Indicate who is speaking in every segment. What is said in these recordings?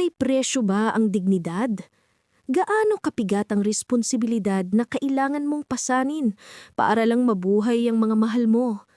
Speaker 1: May presyo ba ang dignidad? Gaano kapigat ang responsibilidad na kailangan mong pasanin para lang mabuhay ang mga mahal mo?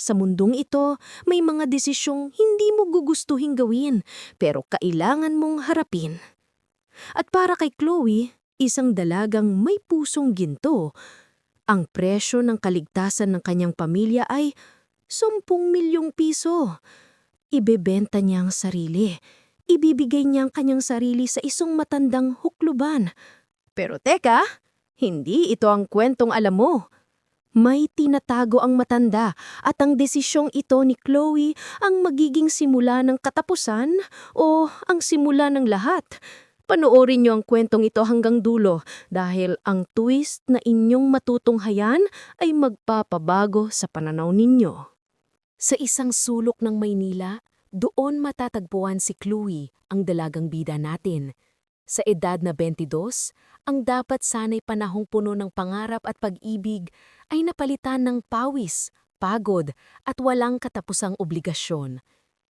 Speaker 1: Sa mundong ito, may mga desisyong hindi mo gugustuhin gawin pero kailangan mong harapin. At para kay Chloe, isang dalagang may pusong ginto, ang presyo ng kaligtasan ng kanyang pamilya ay 10 milyong piso. Ibebenta niya ang sarili. Ibibigay niya ang kanyang sarili sa isang matandang hukluban. Pero teka, hindi ito ang kwentong alam mo. May tinatago ang matanda at ang desisyong ito ni Chloe ang magiging simula ng katapusan o ang simula ng lahat. Panoorin niyo ang kwentong ito hanggang dulo dahil ang twist na inyong matutunghayan ay magpapabago sa pananaw ninyo. Sa isang sulok ng Maynila, doon matatagpuan si Chloe, ang dalagang bida natin. Sa edad na 22, ang dapat sanay panahong puno ng pangarap at pag-ibig ay napalitan ng pawis, pagod at walang katapusang obligasyon.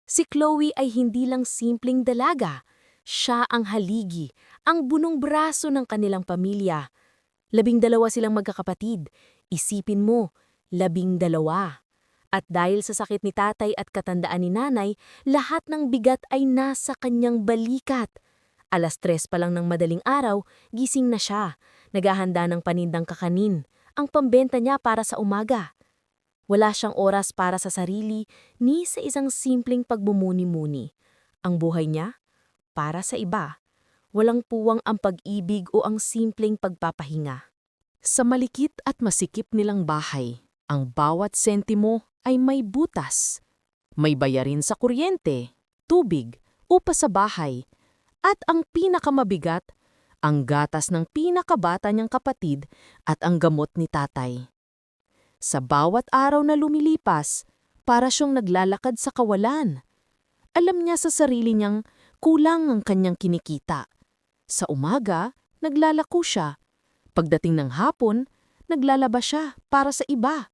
Speaker 1: Si Chloe ay hindi lang simpleng dalaga. Siya ang haligi, ang bunong braso ng kanilang pamilya. Labing dalawa silang magkakapatid. Isipin mo, labing dalawa. At dahil sa sakit ni tatay at katandaan ni nanay, lahat ng bigat ay nasa kanyang balikat. Alas tres pa lang ng madaling araw, gising na siya. Naghahanda ng panindang kakanin, ang pambenta niya para sa umaga. Wala siyang oras para sa sarili ni sa isang simpleng pagmumuni-muni. Ang buhay niya, para sa iba. Walang puwang ang pag-ibig o ang simpleng pagpapahinga. Sa malikit at masikip nilang bahay, ang bawat sentimo ay may butas. May bayarin sa kuryente, tubig, upa sa bahay, at ang pinakamabigat, ang gatas ng pinakabata niyang kapatid at ang gamot ni tatay. Sa bawat araw na lumilipas, para siyang naglalakad sa kawalan. Alam niya sa sarili niyang kulang ang kanyang kinikita. Sa umaga, naglalako siya. Pagdating ng hapon, naglalaba siya para sa iba.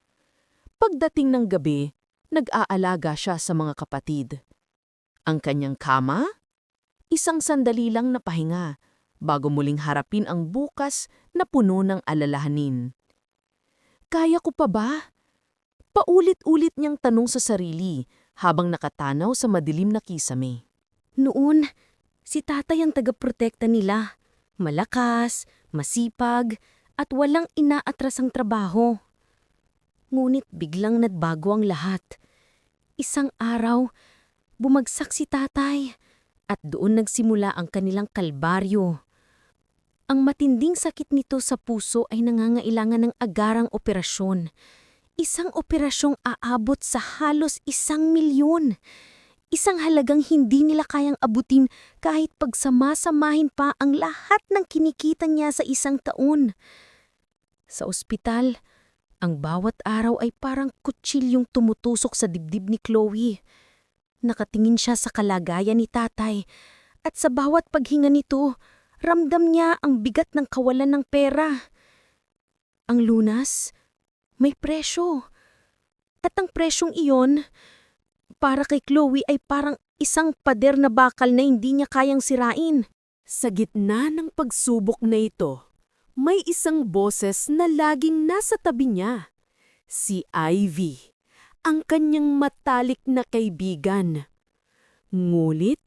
Speaker 1: Pagdating ng gabi, nag-aalaga siya sa mga kapatid. Ang kanyang kama? Isang sandali lang na pahinga bago muling harapin ang bukas na puno ng alalahanin. Kaya ko pa ba? Paulit-ulit niyang tanong sa sarili habang nakatanaw sa madilim na kisame. Noon, si tatay ang tagaprotekta nila. Malakas, masipag, at walang inaatrasang trabaho. Ngunit biglang nagbago ang lahat. Isang araw, bumagsak si tatay at doon nagsimula ang kanilang kalbaryo. Ang matinding sakit nito sa puso ay nangangailangan ng agarang operasyon. Isang operasyong aabot sa halos isang milyon. Isang halagang hindi nila kayang abutin kahit pagsamasamahin pa ang lahat ng kinikita niya sa isang taon. Sa ospital, ang bawat araw ay parang kutsilyong tumutusok sa dibdib ni Chloe. Nakatingin siya sa kalagayan ni tatay at sa bawat paghinga nito, ramdam niya ang bigat ng kawalan ng pera. Ang lunas, may presyo. At ang presyong iyon, para kay Chloe ay parang isang pader na bakal na hindi niya kayang sirain. Sa gitna ng pagsubok na ito, may isang boses na laging nasa tabi niya. Si Ivy, ang kanyang matalik na kaibigan. Ngulit,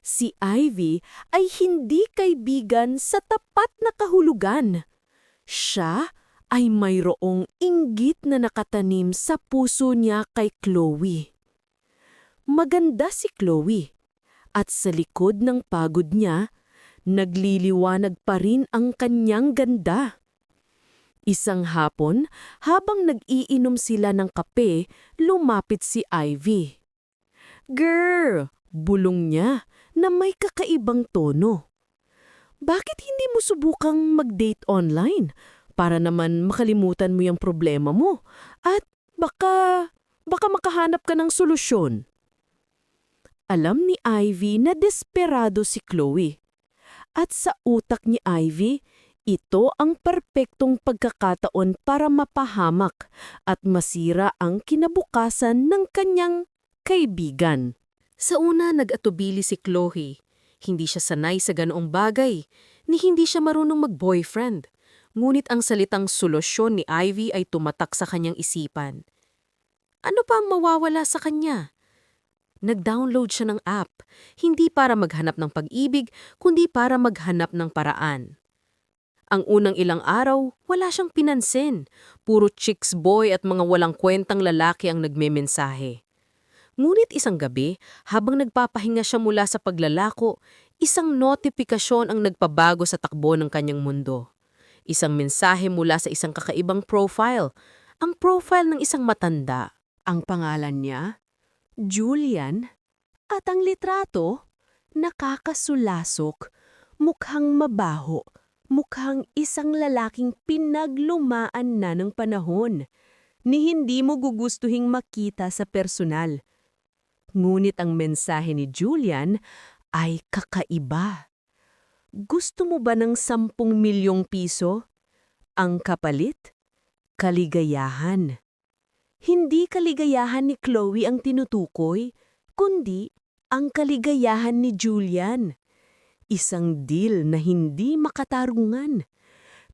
Speaker 1: si Ivy ay hindi kaibigan sa tapat na kahulugan. Siya ay mayroong inggit na nakatanim sa puso niya kay Chloe. Maganda si Chloe, at sa likod ng pagod niya, nagliliwanag pa rin ang kanyang ganda. Isang hapon, habang nag-iinom sila ng kape, lumapit si Ivy. Girl, bulong niya na may kakaibang tono. Bakit hindi mo subukang mag-date online para naman makalimutan mo yung problema mo at baka, baka makahanap ka ng solusyon? Alam ni Ivy na desperado si Chloe. At sa utak ni Ivy, ito ang perpektong pagkakataon para mapahamak at masira ang kinabukasan ng kanyang kaibigan. Sa una nag-atubili si Chloe.
Speaker 2: Hindi siya sanay sa ganoong bagay, ni hindi siya marunong mag-boyfriend. Ngunit ang salitang solusyon ni Ivy ay tumatak sa kanyang isipan. Ano pa ang mawawala sa kanya? Nag-download siya ng app, hindi para maghanap ng pag-ibig, kundi para maghanap ng paraan. Ang unang ilang araw, wala siyang pinansin. Puro chicks boy at mga walang kwentang lalaki ang nagmemensahe. Ngunit isang gabi, habang nagpapahinga siya mula sa paglalako, isang notifikasyon ang nagpabago sa takbo ng kanyang mundo. Isang mensahe mula sa isang kakaibang profile, ang profile ng isang matanda. Ang pangalan niya, Julian, at ang litrato, nakakasulasok, mukhang mabaho, mukhang isang lalaking pinaglumaan na ng panahon, ni hindi mo gugustuhing makita sa personal. Ngunit ang mensahe ni Julian ay kakaiba. Gusto mo ba ng sampung milyong piso? Ang kapalit? Kaligayahan. Hindi kaligayahan ni Chloe ang tinutukoy, kundi ang kaligayahan ni Julian. Isang deal na hindi makatarungan.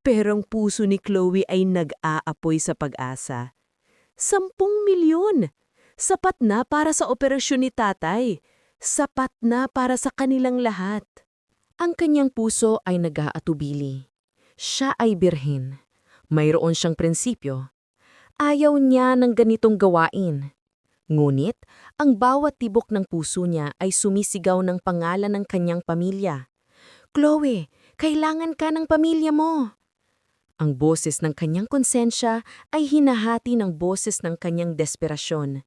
Speaker 2: Pero ang puso ni Chloe ay nag-aapoy sa pag-asa. Sampung milyon! Sapat na para sa operasyon ni tatay. Sapat na para sa kanilang lahat. Ang kanyang puso ay nag-aatubili. Siya ay birhen. Mayroon siyang prinsipyo. Ayaw niya ng ganitong gawain. Ngunit, ang bawat tibok ng puso niya ay sumisigaw ng pangalan ng kanyang pamilya. Chloe, kailangan ka ng pamilya mo. Ang boses ng kanyang konsensya ay hinahati ng boses ng kanyang desperasyon.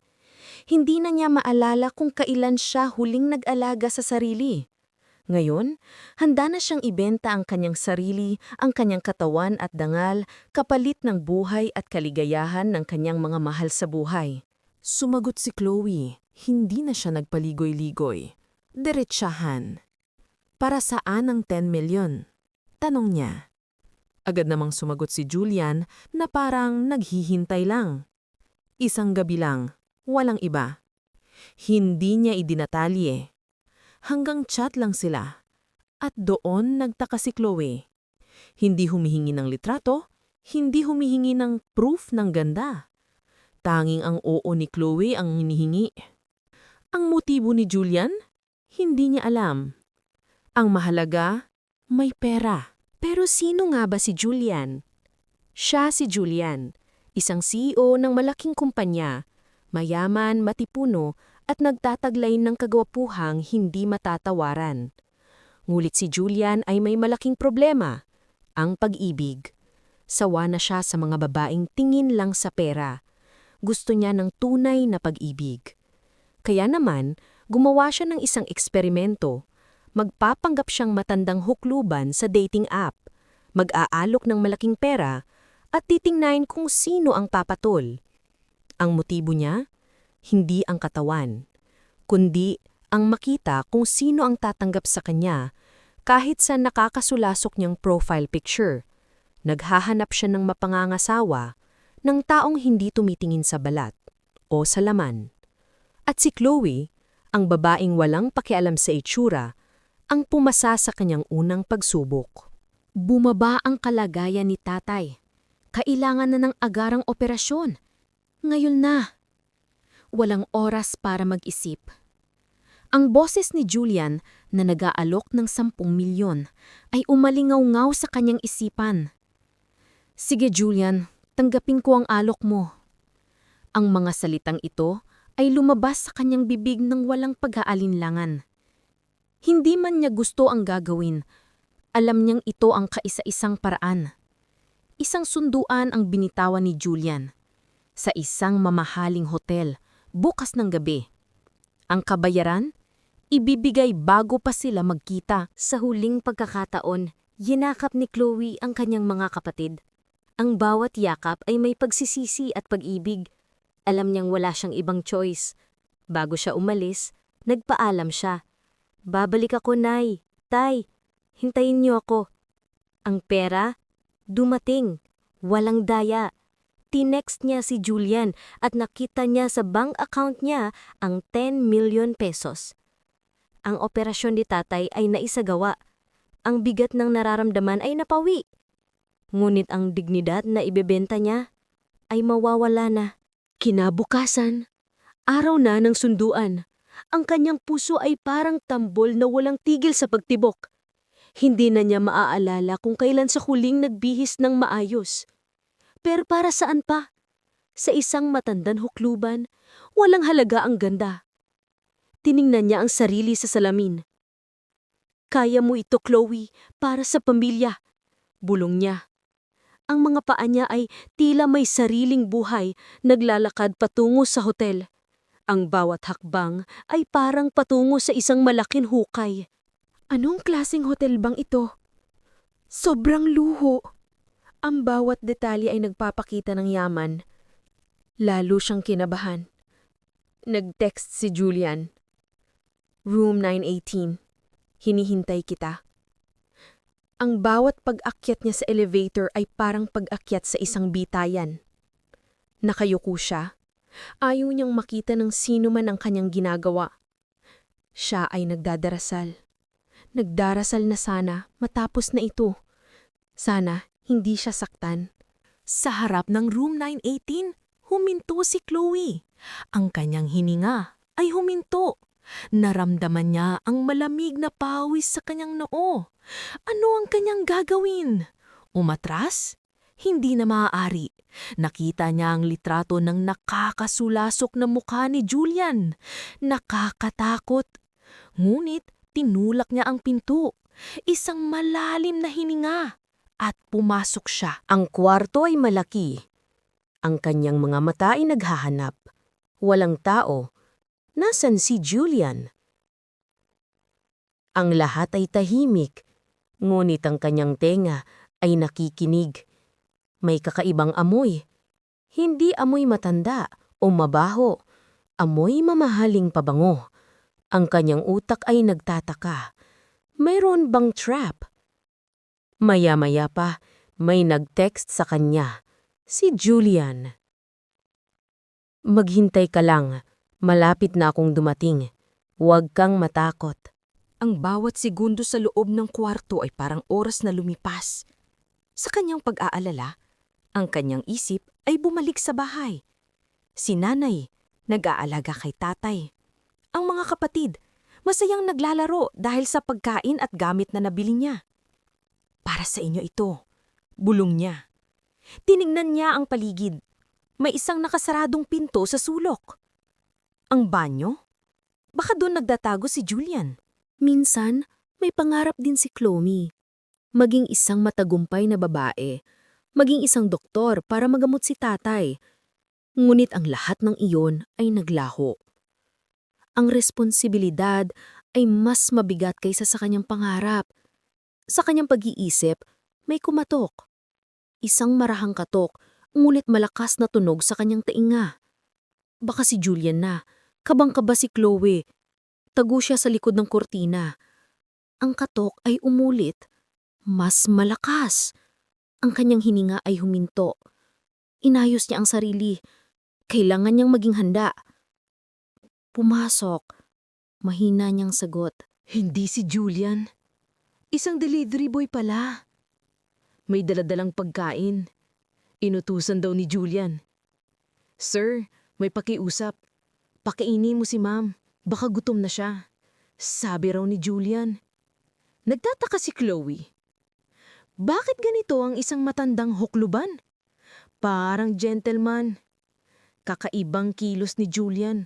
Speaker 2: Hindi na niya maalala kung kailan siya huling nag-alaga sa sarili. Ngayon, handa na siyang ibenta ang kanyang sarili, ang kanyang katawan at dangal, kapalit ng buhay at kaligayahan ng kanyang mga mahal sa buhay. Sumagot si Chloe, hindi na siya nagpaligoy-ligoy. Diretsahan. Para saan ang 10 milyon? Tanong niya. Agad namang sumagot si Julian na parang naghihintay lang. Isang gabi lang, walang iba. Hindi niya idinatalye. Hanggang chat lang sila. At doon nagtaka si Chloe. Hindi humihingi ng litrato, hindi humihingi ng proof ng ganda. Tanging ang oo ni Chloe ang hinihingi. Ang motibo ni Julian? Hindi niya alam. Ang mahalaga, may pera. Pero sino nga ba si Julian? Siya si Julian, isang CEO ng malaking kumpanya, mayaman, matipuno, at nagtataglay ng kagwapuhang hindi matatawaran. Ngulit si Julian ay may malaking problema, ang pag-ibig. Sawa na siya sa mga babaeng tingin lang sa pera gusto niya ng tunay na pag-ibig. Kaya naman, gumawa siya ng isang eksperimento. Magpapanggap siyang matandang hukluban sa dating app, mag-aalok ng malaking pera, at titingnan kung sino ang papatol. Ang motibo niya? Hindi ang katawan, kundi ang makita kung sino ang tatanggap sa kanya kahit sa nakakasulasok niyang profile picture. Naghahanap siya ng mapangangasawa ng taong hindi tumitingin sa balat o sa laman. At si Chloe, ang babaeng walang pakialam sa itsura, ang pumasa sa kanyang unang pagsubok. Bumaba ang kalagayan ni tatay. Kailangan na ng agarang operasyon. Ngayon na. Walang oras para mag-isip. Ang boses ni Julian na nag-aalok ng sampung milyon ay umalingaw-ngaw sa kanyang isipan. Sige Julian, tanggapin ko ang alok mo. Ang mga salitang ito ay lumabas sa kanyang bibig ng walang pag-aalinlangan. Hindi man niya gusto ang gagawin, alam niyang ito ang kaisa-isang paraan. Isang sunduan ang binitawan ni Julian sa isang mamahaling hotel bukas ng gabi. Ang kabayaran, ibibigay bago pa sila magkita.
Speaker 1: Sa huling pagkakataon, yinakap ni Chloe ang kanyang mga kapatid. Ang bawat yakap ay may pagsisisi at pag-ibig. Alam niyang wala siyang ibang choice. Bago siya umalis, nagpaalam siya. Babalik ako, Nay. Tay, hintayin niyo ako. Ang pera, dumating. Walang daya. Tinext niya si Julian at nakita niya sa bank account niya ang 10 million pesos.
Speaker 3: Ang operasyon ni tatay ay naisagawa. Ang bigat ng nararamdaman ay napawi. Ngunit ang dignidad na ibebenta niya ay mawawala na.
Speaker 1: Kinabukasan, araw na ng sunduan. Ang kanyang puso ay parang tambol na walang tigil sa pagtibok. Hindi na niya maaalala kung kailan sa huling nagbihis ng maayos. Pero para saan pa? Sa isang matandan hukluban, walang halaga ang ganda. Tiningnan niya ang sarili sa salamin. Kaya mo ito, Chloe, para sa pamilya. Bulong niya. Ang mga paa niya ay tila may sariling buhay, naglalakad patungo sa hotel. Ang bawat hakbang ay parang patungo sa isang malaking hukay. Anong klasing hotel bang ito? Sobrang luho. Ang bawat detalye ay nagpapakita ng yaman. Lalo siyang kinabahan. Nag-text si Julian. Room 918. Hinihintay kita. Ang bawat pag-akyat niya sa elevator ay parang pag-akyat sa isang bitayan. Nakayuko siya. Ayaw niyang makita ng sino man ang kanyang ginagawa. Siya ay nagdadarasal. Nagdarasal na sana matapos na ito. Sana hindi siya saktan.
Speaker 2: Sa harap ng room 918, huminto si Chloe. Ang kanyang hininga ay huminto. Naramdaman niya ang malamig na pawis sa kanyang noo. Ano ang kanyang gagawin? Umatras? Hindi na maaari. Nakita niya ang litrato ng nakakasulasok na mukha ni Julian. Nakakatakot. Ngunit tinulak niya ang pinto. Isang malalim na hininga. At pumasok siya.
Speaker 1: Ang kwarto ay malaki. Ang kanyang mga mata ay naghahanap. Walang tao. Nasaan si Julian? Ang lahat ay tahimik, ngunit ang kanyang tenga ay nakikinig. May kakaibang amoy. Hindi amoy matanda o mabaho. Amoy mamahaling pabango. Ang kanyang utak ay nagtataka. Mayroon bang trap? Maya-maya pa, may nag-text sa kanya. Si Julian. Maghintay ka lang. Malapit na akong dumating. Huwag kang matakot.
Speaker 2: Ang bawat segundo sa loob ng kwarto ay parang oras na lumipas. Sa kanyang pag-aalala, ang kanyang isip ay bumalik sa bahay. Si nanay, nag-aalaga kay tatay. Ang mga kapatid, masayang naglalaro dahil sa pagkain at gamit na nabili niya. Para sa inyo ito, bulong niya. Tiningnan niya ang paligid. May isang nakasaradong pinto sa sulok. Ang banyo? Baka doon nagdatago si Julian.
Speaker 1: Minsan, may pangarap din si Chloe. Maging isang matagumpay na babae. Maging isang doktor para magamot si tatay. Ngunit ang lahat ng iyon ay naglaho. Ang responsibilidad ay mas mabigat kaysa sa kanyang pangarap. Sa kanyang pag-iisip, may kumatok. Isang marahang katok, ngunit malakas na tunog sa kanyang tainga. Baka si Julian na. Kabang-kaba si Chloe. Tago siya sa likod ng kortina. Ang katok ay umulit. Mas malakas. Ang kanyang hininga ay huminto. Inayos niya ang sarili. Kailangan niyang maging handa. Pumasok. Mahina niyang sagot.
Speaker 2: Hindi si Julian. Isang delivery boy pala. May daladalang pagkain. Inutusan daw ni Julian. Sir, may pakiusap. Pakainin mo si ma'am. Baka gutom na siya. Sabi raw ni Julian. Nagtataka si Chloe. Bakit ganito ang isang matandang hukluban? Parang gentleman. Kakaibang kilos ni Julian.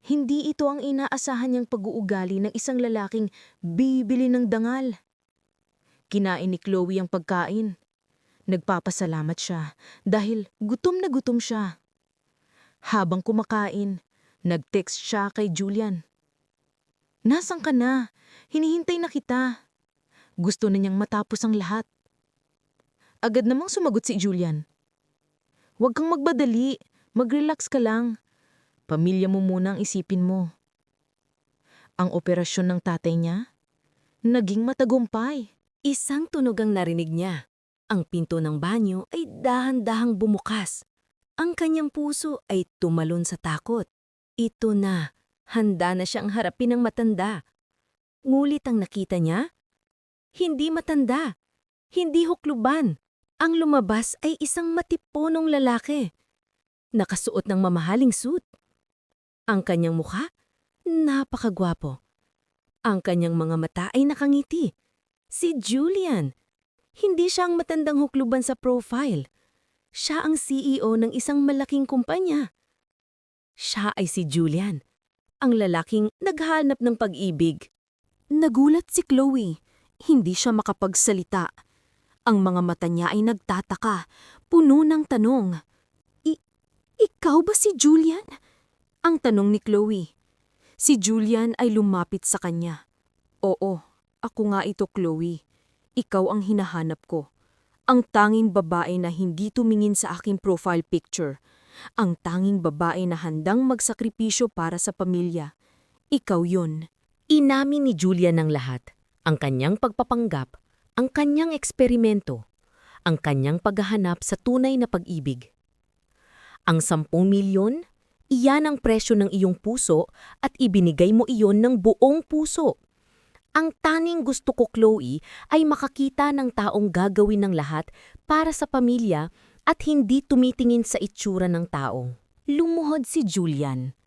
Speaker 2: Hindi ito ang inaasahan niyang pag-uugali ng isang lalaking bibili ng dangal. Kinain ni Chloe ang pagkain. Nagpapasalamat siya dahil gutom na gutom siya. Habang kumakain, nag-text siya kay Julian. Nasaan ka na? Hinihintay na kita. Gusto na niyang matapos ang lahat. Agad namang sumagot si Julian. Huwag kang magbadali. Mag-relax ka lang. Pamilya mo muna ang isipin mo. Ang operasyon ng tatay niya, naging matagumpay.
Speaker 1: Isang tunog ang narinig niya. Ang pinto ng banyo ay dahan-dahang bumukas. Ang kanyang puso ay tumalon sa takot. Ito na, handa na siyang harapin ng matanda. Ngulit ang nakita niya? Hindi matanda. Hindi hukluban. Ang lumabas ay isang matipunong lalaki. Nakasuot ng mamahaling suit. Ang kanyang mukha, napakagwapo. Ang kanyang mga mata ay nakangiti. Si Julian. Hindi siya ang matandang hukluban sa profile. Siya ang CEO ng isang malaking kumpanya. Siya ay si Julian, ang lalaking naghanap ng pag-ibig.
Speaker 2: Nagulat si Chloe. Hindi siya makapagsalita. Ang mga mata niya ay nagtataka, puno ng tanong. I- ikaw ba si Julian? Ang tanong ni Chloe. Si Julian ay lumapit sa kanya. Oo, ako nga ito Chloe. Ikaw ang hinahanap ko. Ang tanging babae na hindi tumingin sa aking profile picture. Ang tanging babae na handang magsakripisyo para sa pamilya. Ikaw yun.
Speaker 1: Inamin ni Julian ang lahat. Ang kanyang pagpapanggap, ang kanyang eksperimento, ang kanyang paghahanap sa tunay na pag-ibig. Ang sampung milyon, iyan ang presyo ng iyong puso at ibinigay mo iyon ng buong puso. Ang tanging gusto ko, Chloe, ay makakita ng taong gagawin ng lahat para sa pamilya at hindi tumitingin sa itsura ng tao. Lumuhod si Julian.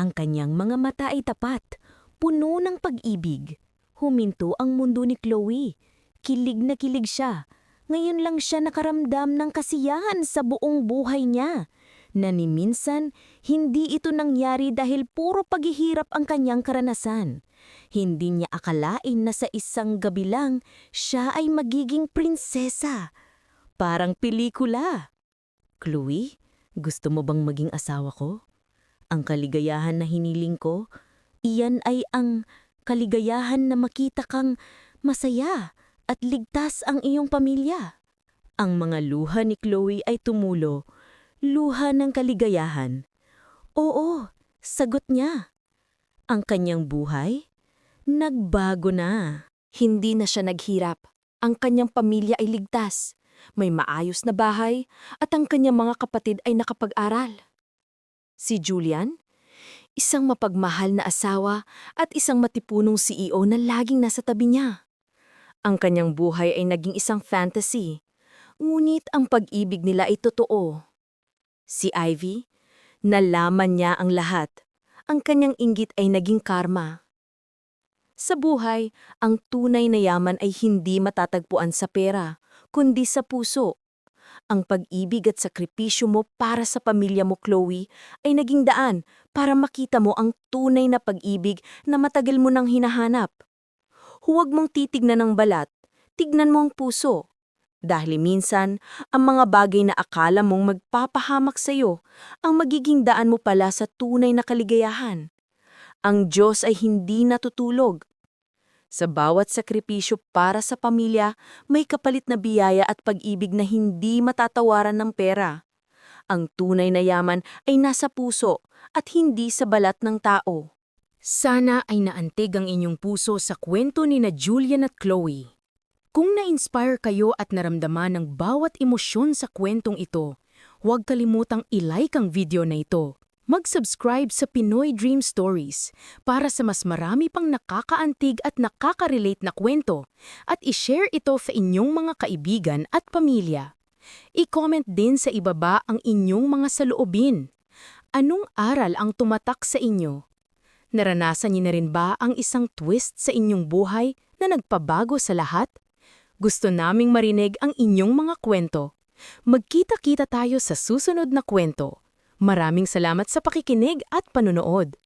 Speaker 1: Ang kanyang mga mata ay tapat, puno ng pag-ibig. Huminto ang mundo ni Chloe. Kilig na kilig siya. Ngayon lang siya nakaramdam ng kasiyahan sa buong buhay niya. Na ni minsan, hindi ito nangyari dahil puro paghihirap ang kanyang karanasan. Hindi niya akalain na sa isang gabi lang, siya ay magiging prinsesa. Parang pelikula. Chloe, gusto mo bang maging asawa ko? Ang kaligayahan na hiniling ko, iyan ay ang kaligayahan na makita kang masaya at ligtas ang iyong pamilya. Ang mga luha ni Chloe ay tumulo, luha ng kaligayahan. Oo, sagot niya. Ang kanyang buhay, nagbago na. Hindi na siya naghirap. Ang kanyang pamilya ay ligtas. May maayos na bahay at ang kanyang mga kapatid ay nakapag-aral. Si Julian, isang mapagmahal na asawa at isang matipunong CEO na laging nasa tabi niya. Ang kanyang buhay ay naging isang fantasy, ngunit ang pag-ibig nila ay totoo. Si Ivy, nalaman niya ang lahat. Ang kanyang inggit ay naging karma. Sa buhay, ang tunay na yaman ay hindi matatagpuan sa pera, kundi sa puso. Ang pag-ibig at sakripisyo mo para sa pamilya mo, Chloe, ay naging daan para makita mo ang tunay na pag-ibig na matagal mo nang hinahanap. Huwag mong titignan ng balat, tignan mo ang puso. Dahil minsan, ang mga bagay na akala mong magpapahamak sa iyo, ang magiging daan mo pala sa tunay na kaligayahan. Ang Diyos ay hindi natutulog. Sa bawat sakripisyo para sa pamilya, may kapalit na biyaya at pag-ibig na hindi matatawaran ng pera. Ang tunay na yaman ay nasa puso at hindi sa balat ng tao. Sana ay naantig ang inyong puso sa kwento ni na Julian at Chloe. Kung na-inspire kayo at naramdaman ng bawat emosyon sa kwentong ito, huwag kalimutang ilike ang video na ito. Mag-subscribe sa Pinoy Dream Stories para sa mas marami pang nakakaantig at nakaka-relate na kwento at i-share ito sa inyong mga kaibigan at pamilya. I-comment din sa ibaba ang inyong mga saloobin. Anong aral ang tumatak sa inyo? Naranasan niyo na rin ba ang isang twist sa inyong buhay na nagpabago sa lahat? Gusto naming marinig ang inyong mga kwento. Magkita-kita tayo sa susunod na kwento. Maraming salamat sa pakikinig at panunood.